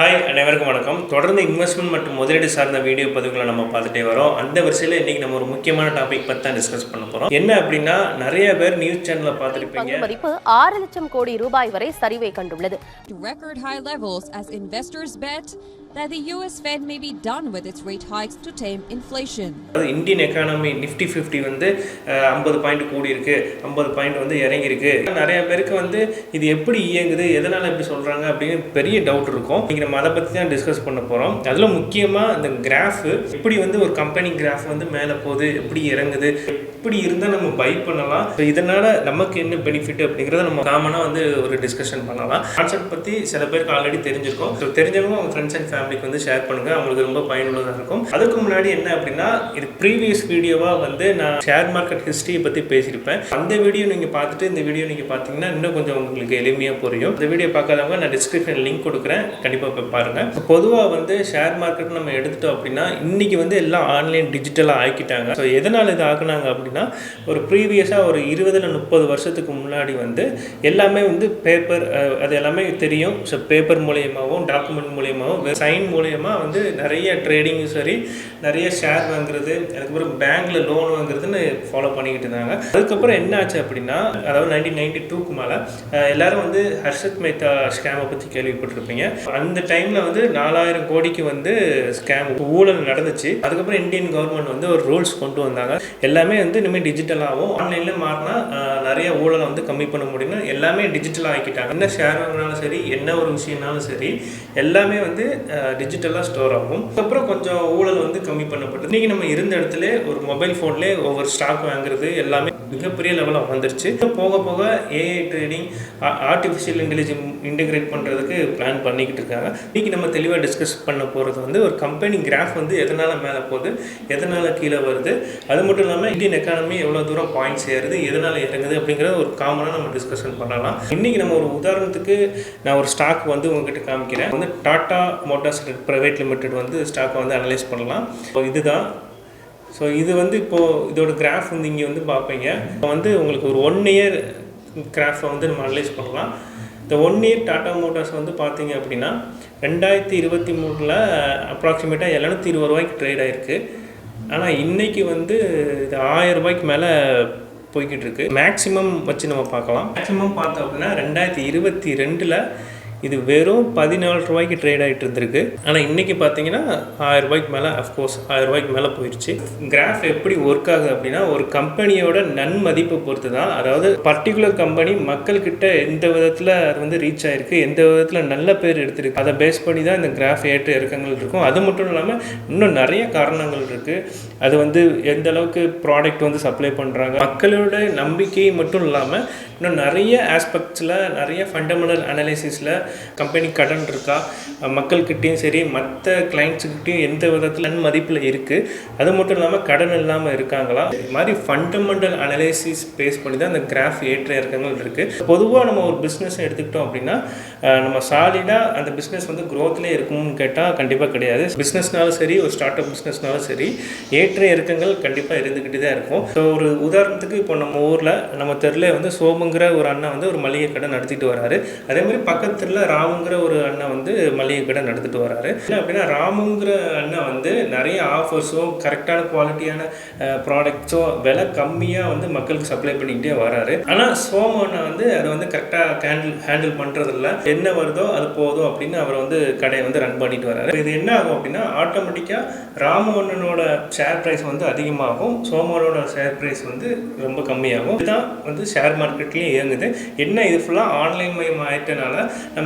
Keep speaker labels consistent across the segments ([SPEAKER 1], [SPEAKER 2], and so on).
[SPEAKER 1] Hi அனைவருக்கும் வணக்கம். தொடர்ந்து இன்வெஸ்ட்மெண்ட் மற்றும் முதலீடு சார்ந்த வீடியோ பதிவுகளை நம்ம பார்த்துட்டே வரோம். அந்த வரிசையில் இன்னைக்கு நம்ம ஒரு முக்கியமான டாபிக் பற்றி தான் டிஸ்கஸ் பண்ண போகிறோம் என்ன அப்படின்னா நிறைய பேர் நியூஸ் சேனலில் பார்த்துருப்பீங்க.
[SPEAKER 2] பங்கு மதிப்பு ஆறு லட்சம் கோடி ரூபாய் வரை சரிவை கண்டுள்ளது.
[SPEAKER 3] That the US Fed may be done with its rate hikes to tame inflation.
[SPEAKER 1] Indian economy Nifty fifty வந்து ஐம்பது பாயிண்ட் கூடி இருக்கு. ஐம்பது பாயிண்ட் வந்து இறங்கியிருக்கு. நிறைய பேருக்கு வந்து இது எப்படி இயங்குது எதனால் இப்படி சொல்கிறாங்க அப்படின்னு பெரிய டவுட் இருக்கும். இன்றைக்கி நம்ம அதை பற்றி தான் டிஸ்கஸ் பண்ண போகிறோம் அதில் முக்கியமாக இந்த கிராஃப் எப்படி வந்து ஒரு கம்பெனி கிராஃப் வந்து மேலே போகுது எப்படி இறங்குது எப்படி இருந்தால் நம்ம பை பண்ணலாம்? ஸோ இதனால் நமக்கு என்ன பெனிஃபிட் அப்படிங்கிறத நம்ம காமனாக வந்து ஒரு டிஸ்கஷன் பண்ணலாம். கான்செப்ட் பற்றி சில பேருக்கு ஆல்ரெடி தெரிஞ்சிருக்கும். ஸோ தெரிஞ்சவங்க அவங்க ஃப்ரெண்ட்ஸ் அண்ட் ஃபேமிலிக்கு வந்து ஷேர் பண்ணுங்கள் அவங்களுக்கு ரொம்ப பயனுள்ளதாக இருக்கும். அதுக்கு முன்னாடி என்ன அப்படின்னா இது ப்ரீவியஸ் வீடியோவாக வந்து நான் ஷேர் மார்க்கெட் ஹிஸ்ட்ரியை பற்றி பேசியிருப்பேன். அந்த வீடியோ நீங்கள் பார்த்துட்டு இந்த வீடியோ நீங்கள் பார்த்தீங்கன்னா இன்னும் கொஞ்சம் உங்களுக்கு எளிமையாக புரியும். இந்த வீடியோ பார்க்காதவங்க நான் டிஸ்கிரிப்ஷன் லிங்க் கொடுக்குறேன். கண்டிப்பாக போய் பாருங்கள் பொதுவாக வந்து ஷேர் மார்க்கெட் நம்ம எடுத்துட்டோம் அப்படின்னா இன்னைக்கு வந்து எல்லாம் ஆன்லைன் டிஜிட்டலாக ஆக்கிட்டாங்க. ஸோ எதனால் இது ஆக்குனாங்க அப்படின்னு அப்படின்னா ஒரு ப்ரீவியஸாக ஒரு இருபதுல முப்பது வருஷத்துக்கு முன்னாடி வந்து எல்லாமே வந்து பேப்பர் அது எல்லாமே தெரியும். ஸோ பேப்பர் மூலியமாகவும் டாக்குமெண்ட் மூலியமாகவும் சைன் மூலியமாக வந்து நிறைய ட்ரேடிங்கும் சரி நிறைய ஷேர் வாங்குறது அதுக்கப்புறம் பேங்க்கில் லோன் வாங்குறதுன்னு ஃபாலோ பண்ணிக்கிட்டு இருந்தாங்க. அதுக்கப்புறம் என்ன ஆச்சு அப்படின்னா அதாவது நைன்டீன் நைன்டி டூக்கு மேலே எல்லாரும் வந்து ஹர்ஷத் மேத்தா ஸ்கேமை பற்றி கேள்விப்பட்டிருப்பீங்க. அந்த டைமில் வந்து நாலாயிரம் கோடிக்கு வந்து ஸ்கேம் ஊழல் நடந்துச்சு. அதுக்கப்புறம் இந்தியன் கவர்மெண்ட் வந்து ஒரு ரூல்ஸ் கொண்டு வந்தாங்க. எல்லாமே வந்து இனிமேல் டிஜிட்டலாகவும் ஆன்லைனில் மாறினா நிறைய ஊழலை வந்து கம்மி பண்ண முடியும்னு எல்லாமே டிஜிட்டலாக ஆக்கிட்டாங்க என்ன ஷேர் வாங்கினாலும் சரி என்ன ஒரு விஷயம்னாலும் சரி எல்லாமே வந்து டிஜிட்டலாக ஸ்டோர் ஆகும். அதுக்கப்புறம் கொஞ்சம் ஊழல் வந்து கம்மி பண்ணப்பட்டது. இன்றைக்கி நம்ம இருந்த இடத்துல ஒரு மொபைல் ஃபோன்லேயே ஒவ்வொரு ஸ்டாக் வாங்குறது எல்லாமே மிகப்பெரிய லெவலில் வந்துருச்சு. போக போக AI trading artificial intelligence integrate பண்ணுறதுக்கு பிளான் பண்ணிக்கிட்டு இருக்காங்க. இன்றைக்கி நம்ம தெளிவாக டிஸ்கஸ் பண்ண போகிறது வந்து ஒரு கம்பெனி கிராஃப் வந்து எதனால் மேலே போகுது எதனால் கீழே வருது அது மட்டும் இல்லாமல் இந்தியன் எக்கானமி எவ்வளோ தூரம் பாயிண்ட்ஸ் ஏறுது எதனால் இறங்குது அப்படிங்கிறத ஒரு காமனாக நம்ம டிஸ்கஷன் பண்ணலாம். இன்றைக்கி நம்ம ஒரு உதாரணத்துக்கு நான் ஒரு ஸ்டாக் வந்து உங்ககிட்ட காமிக்கிறேன். வந்து டாடா மோட்டார்ஸ் ப்ரைவேட் லிமிடெட் வந்து ஸ்டாக்கை வந்து அனலைஸ் பண்ணலாம். ஸோ இதுதான். ஸோ இது வந்து இப்போது இதோட கிராஃப் வந்து இங்கே வந்து பார்ப்பீங்க. இப்போ வந்து உங்களுக்கு ஒரு ஒன் இயர் கிராஃபை வந்து நம்ம அனலைஸ் பண்ணலாம். இந்த ஒன் இயர் டாடா மோட்டார்ஸ் வந்து பார்த்தீங்க அப்படின்னா ரெண்டாயிரத்தி இருபத்தி மூணில் அப்ராக்சிமேட்டாக எழுநூத்தி இருபது ரூபாய்க்கு ட்ரேட் ஆயிருக்கு. ஆனால் இன்றைக்கி வந்து இது ஆயிரம் ரூபாய்க்கு மேலே போய்கிட்டு இருக்கு. மேக்ஸிமம் வச்சு நம்ம பார்க்கலாம். மேக்ஸிமம் பார்த்தோம் அப்படின்னா ரெண்டாயிரத்தி இருபத்தி ரெண்டில் இது வெறும் பதினாலு ரூபாய்க்கு ட்ரேட் ஆகிட்டு இருந்திருக்கு. ஆனால் இன்றைக்கி பார்த்தீங்கன்னா ஆயிரம் ரூபாய்க்கு மேலே அஃப்கோர்ஸ் ஆயிரம் ரூபாய்க்கு மேலே போயிடுச்சு கிராஃப் எப்படி ஒர்க் ஆகுது அப்படின்னா ஒரு கம்பெனியோட நன்மதிப்பை பொறுத்து தான் அதாவது பர்டிகுலர் கம்பெனி மக்கள்கிட்ட எந்த விதத்தில் அது வந்து ரீச் ஆயிருக்கு எந்த விதத்தில் நல்ல பேர் எடுத்திருக்கு அதை பேஸ் பண்ணி தான் இந்த கிராஃப் ஏற்ற இறக்கங்கள் இருக்கும். அது மட்டும் இல்லாமல் இன்னும் நிறைய காரணங்கள் இருக்குது அது வந்து எந்த அளவுக்கு ப்ராடக்ட் வந்து சப்ளை பண்ணுறாங்க மக்களோட நம்பிக்கை மட்டும் இல்லாமல் இன்னும் நிறைய ஆஸ்பெக்ட்ஸில் நிறைய ஃபண்டமெண்டல் அனாலிசிஸில் கம்பெனி கடன் இருக்கா மக்கள்கிட்டேயும் சரி மற்ற கிளைண்ட்ஸுக்கிட்டையும் எந்த விதத்தில் மதிப்பில் இருக்குது அது மட்டும் இல்லாமல் கடன் இல்லாமல் இருக்காங்களா? இது மாதிரி ஃபண்டமெண்டல் அனலைசிஸ் பேஸ் பண்ணி தான் அந்த கிராஃப் ஏற்ற இறக்கங்கள் இருக்குது பொதுவாக நம்ம ஒரு பிஸ்னஸ் எடுத்துக்கிட்டோம் அப்படின்னா நம்ம சாலிடாக அந்த பிஸ்னஸ் வந்து க்ரோத்லேயே இருக்கும்னு கேட்டால் கண்டிப்பாக கிடையாது. பிஸ்னஸ்னாலும் சரி ஒரு ஸ்டார்ட் அப் பிஸ்னஸ்னாலும் சரி ஏற்ற இறக்கங்கள் கண்டிப்பாக இருந்துக்கிட்டு தான் இருக்கும். ஸோ ஒரு உதாரணத்துக்கு இப்போ நம்ம ஊரில் நம்ம தெருல வந்து சோமுங்கிற ஒரு அண்ணன் வந்து ஒரு மளிகை கடை நடத்திட்டு வராரு. அதே மாதிரி பக்கத்தில் ராமுங்கிற ஒரு அண்ணன் வந்து மளிகை கடை நடத்திட்டு வராரு. என்ன அப்படின்னா ராமுங்கிற அண்ணன் வந்து நிறைய ஆஃபர்ஸும் கரெக்டான குவாலிட்டியான ப்ராடக்ட்ஸும் விலை கம்மியாக வந்து மக்களுக்கு சப்ளை பண்ணிக்கிட்டே வராரு. ஆனால் சோமு அண்ணன் வந்து அதை வந்து கரெக்டாக ஹேண்டில் ஹேண்டில் பண்ணுறதில்ல என்ன வருதோ அது போதும் அப்படின்னு அவர் வந்து கடையை வந்து ரன் பண்ணிட்டு வராரு. இது என்ன ஆகும் அப்படின்னா ஆட்டோமேட்டிக்காக ராமு அண்ணனோட ஷேர் ப்ரைஸ் வந்து அதிகமாகும். சோமனோட ஷேர் ப்ரைஸ் வந்து ரொம்ப கம்மியாகும். இதுதான் வந்து ஷேர் மார்க்கெட்லேயும் இயங்குது. என்ன இது ஃபுல்லாக ஆன்லைன் மயம் ஆயிட்டனால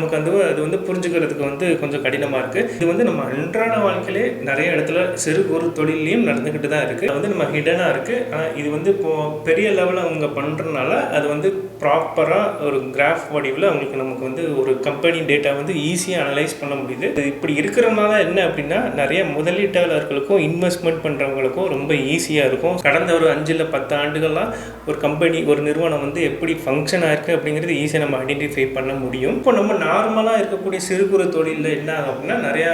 [SPEAKER 1] நமக்கு வந்து அது வந்து புரிஞ்சுக்கிறதுக்கு வந்து கொஞ்சம் கடினமாக இருக்குது இது வந்து நம்ம அன்றாட வாழ்க்கையிலே நிறைய இடத்துல சிறு குறு தொழிலையும் நடந்துக்கிட்டு தான் இருக்குது அது வந்து நம்ம ஹிடனாக இருக்குது ஆனால் இது வந்து இப்போது பெரிய லெவலில் அவங்க பண்ணுறதுனால அது வந்து ப்ராப்பராக ஒரு கிராஃப் வடிவில் அவங்களுக்கு நமக்கு வந்து ஒரு கம்பெனி டேட்டா வந்து ஈஸியாக அனலைஸ் பண்ண முடியுது. இது இப்படி இருக்கிறனால என்ன அப்படின்னா நிறைய முதலீட்டாளர்களுக்கும் இன்வெஸ்ட்மெண்ட் பண்ணுறவங்களுக்கும் ரொம்ப ஈஸியாக இருக்கும். கடந்த ஒரு அஞ்சில் பத்து ஆண்டுகளாக ஒரு கம்பெனி ஒரு நிறுவனம் வந்து எப்படி ஃபங்க்ஷன் ஆயிருக்கு அப்படிங்கிறது ஈஸியாக நம்ம ஐடென்டிஃபை பண்ண முடியும். இப்போ நம்ம நார்மலாக இருக்கக்கூடிய சிறு குறு தொழிலில் என்ன ஆகும் அப்படின்னா நிறையா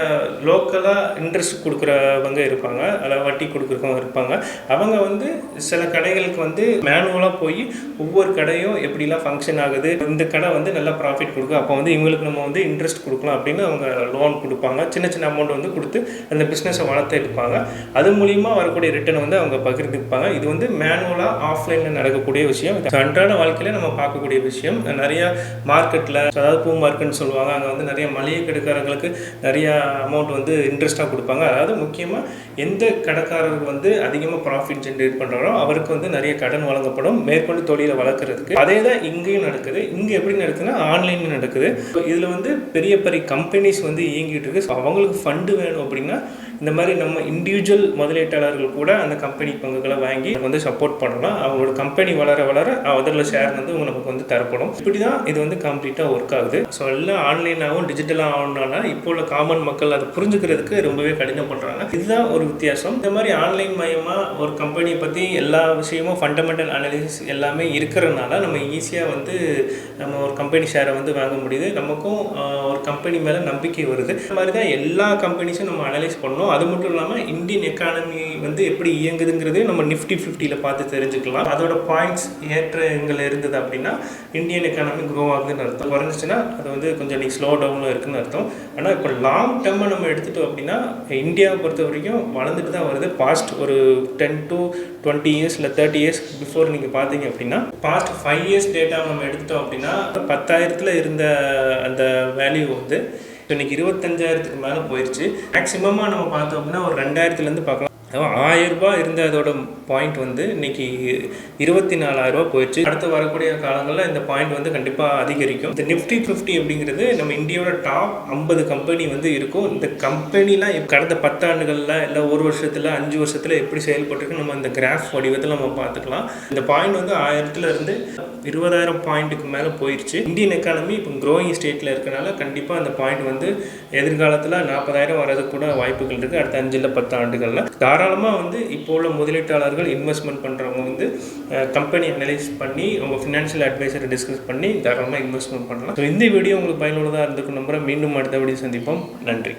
[SPEAKER 1] லோக்கலாக இன்ட்ரெஸ்ட் கொடுக்குறவங்க இருப்பாங்க. அதில் வட்டி கொடுக்குறவங்க இருப்பாங்க. அவங்க வந்து சில கடைகளுக்கு வந்து மேனுவலாக போய் ஒவ்வொரு கடையும் எப்படிலாம் ஃபங்க்ஷன் ஆகுது இந்த கடை வந்து நல்லா ப்ராஃபிட் கொடுக்கும். அப்போ வந்து இவங்களுக்கு நம்ம வந்து இன்ட்ரெஸ்ட் கொடுக்கலாம் அப்படின்னு அவங்க லோன் கொடுப்பாங்க. சின்ன சின்ன அமௌண்ட் வந்து கொடுத்து அந்த பிஸ்னஸை வளர்த்து எடுப்பாங்க. அது மூலியமாக வரக்கூடிய ரிட்டர்ன் வந்து அவங்க பகிர்ந்துப்பாங்க. இது வந்து மேனுவலாக ஆஃப்லைனில் நடக்கக்கூடிய விஷயம். அன்றாட வாழ்க்கையில் நம்ம பார்க்கக்கூடிய விஷயம். நிறையா மார்க்கெட்டில் அதாவது பூ மார்க்கெட்னு சொல்லுவாங்க. அங்கே வந்து நிறைய மளிகை கடைக்காரங்களுக்கு நிறையா அமௌண்ட் வந்து இன்ட்ரெஸ்ட்டாக கொடுப்பாங்க. அதாவது முக்கியமாக எந்த கடைக்காரருக்கு வந்து அதிகமாக ப்ராஃபிட் ஜென்ரேட் பண்ணுறாரோ அவருக்கு வந்து நிறைய கடன் வழங்கப்படும். மேற்கொண்டு தொழிலை வளர்க்குறதுக்கு. அதே தான் இங்கேயும் நடக்குது. இங்கே எப்படி நடக்குதுன்னா ஆன்லைனில் நடக்குது. இதில் வந்து பெரிய பெரிய கம்பெனிஸ் வந்து இயங்கிட்டு இருக்கு. ஸோ அவங்களுக்கு ஃபண்டு வேணும் அப்படின்னா இந்த மாதிரி நம்ம இண்டிவிஜுவல் முதலீட்டாளர்கள் கூட அந்த கம்பெனி பங்குகளை வாங்கி வந்து சப்போர்ட் பண்ணலாம். அவங்களோட கம்பெனி வளர வளர அதில் ஷேர் வந்து நமக்கு வந்து தரப்படும். இப்படி தான் இது வந்து கம்ப்ளீட்டாக ஒர்க் ஆகுது. ஸோ எல்லாம் ஆன்லைனாகவும் டிஜிட்டலாக ஆகணும்னால இப்போ உள்ள காமன் மக்கள் அதை புரிஞ்சுக்கிறதுக்கு ரொம்பவே கடினம் பண்ணுறாங்க இதுதான் ஒரு வித்தியாசம். இந்த மாதிரி ஆன்லைன் மயமாக ஒரு கம்பெனியை பற்றி எல்லா விஷயமும் ஃபண்டமெண்டல் அனாலிசிஸ் எல்லாமே இருக்கிறதுனால நம்ம ஈஸியாக வந்து நம்ம ஒரு கம்பெனி ஷேரை வந்து வாங்க முடியுது. நமக்கும் ஒரு கம்பெனி மேலே நம்பிக்கை வருது. இந்த மாதிரி தான் எல்லா கம்பெனிஸும் நம்ம அனலைஸ் பண்ணோம். அது மட்டும் இல்லாமல் இந்தியன் எக்கானமி வந்து எப்படி இயங்குதுங்கிறதே நம்ம நிஃப்டி ஃபிஃப்டியில் பார்த்து தெரிஞ்சுக்கலாம். அதோட பாயிண்ட்ஸ் ஏற்றங்கள் இருந்தது அப்படின்னா இந்தியன் எக்கானமி க்ரோ ஆகுதுன்னு அர்த்தம். குறைஞ்சிச்சுன்னா அது வந்து கொஞ்சம் நீ ஸ்லோ டவுனில் இருக்குன்னு அர்த்தம். ஆனால் இப்போ லாங் டேர்மாக நம்ம எடுத்துட்டோம் அப்படின்னா இந்தியாவை பொறுத்த வரைக்கும் வளர்ந்துட்டு தான் வருது. பாஸ்ட் ஒரு டென் டு டுவெண்ட்டி இயர்ஸ் இல்லை தேர்ட்டி இயர்ஸ் பிஃபோர் நீங்கள் பார்த்தீங்க அப்படின்னா பாஸ்ட் ஃபைவ் இயர்ஸ் டேட்டா நம்ம எடுத்துட்டோம் அப்படின்னா பத்தாயிரத்தில் இருந்த அந்த வேல்யூ வந்து இன்னைக்கு இருபத்தஞ்சாயிரத்துக்கு மேலே போயிடுச்சு மேக்ஸிமமாக நம்ம பார்த்தோம் அப்படின்னா ஒரு ரெண்டாயிரத்துலேருந்து பார்க்கலாம். அதாவது இருந்த அதோட பாயிண்ட் வந்து இன்னைக்கு இருபத்தி நாலாயிரம் ரூபாய் போயிடுச்சு. அடுத்து வரக்கூடிய காலங்களில் இந்த பாயிண்ட் வந்து கண்டிப்பாக அதிகரிக்கும். இந்த நிஃப்டி ஃபிஃப்டி அப்படிங்கிறது நம்ம இந்தியாவோட டாப் ஐம்பது கம்பெனி வந்து இருக்கும். இந்த கம்பெனிலாம் கடந்த பத்தாண்டுகளில் இல்லை ஒரு வருஷத்தில் அஞ்சு வருஷத்தில் எப்படி செயல்பட்டுருக்கு நம்ம இந்த கிராஃப் வடிவத்தில் நம்ம பார்த்துக்கலாம். இந்த பாயிண்ட் வந்து ஆயிரத்துல இருந்து இருபதாயிரம் பாயிண்ட்டுக்கு மேலே போயிடுச்சு இந்தியன் எக்கானமி இப்போ க்ரோயிங் ஸ்டேட்டில் இருக்கனால கண்டிப்பாக அந்த பாயிண்ட் வந்து எதிர்காலத்தில் நாற்பதாயிரம் வரதுக்கு கூட வாய்ப்புகள் இருக்குது அடுத்த அஞ்சில் பத்து ஆண்டுகளில் தாராளமாக வந்து இப்போ உள்ள முதலீட்டாளர்கள் இன்வெஸ்ட்மெண்ட் பண்ணுறவங்க வந்து கம்பெனி அனலைஸ் பண்ணி அவங்க ஃபினான்ஷியல் அட்வைசரை டிஸ்கஸ் பண்ணி தாராளமாக இன்வெஸ்ட்மெண்ட் பண்ணலாம். ஸோ இந்த வீடியோ உங்களுக்கு பயனுள்ளதாக இருந்திருக்கும் நம்புகிறேன் மீண்டும் அடுத்த வீடியோ சந்திப்போம். நன்றி.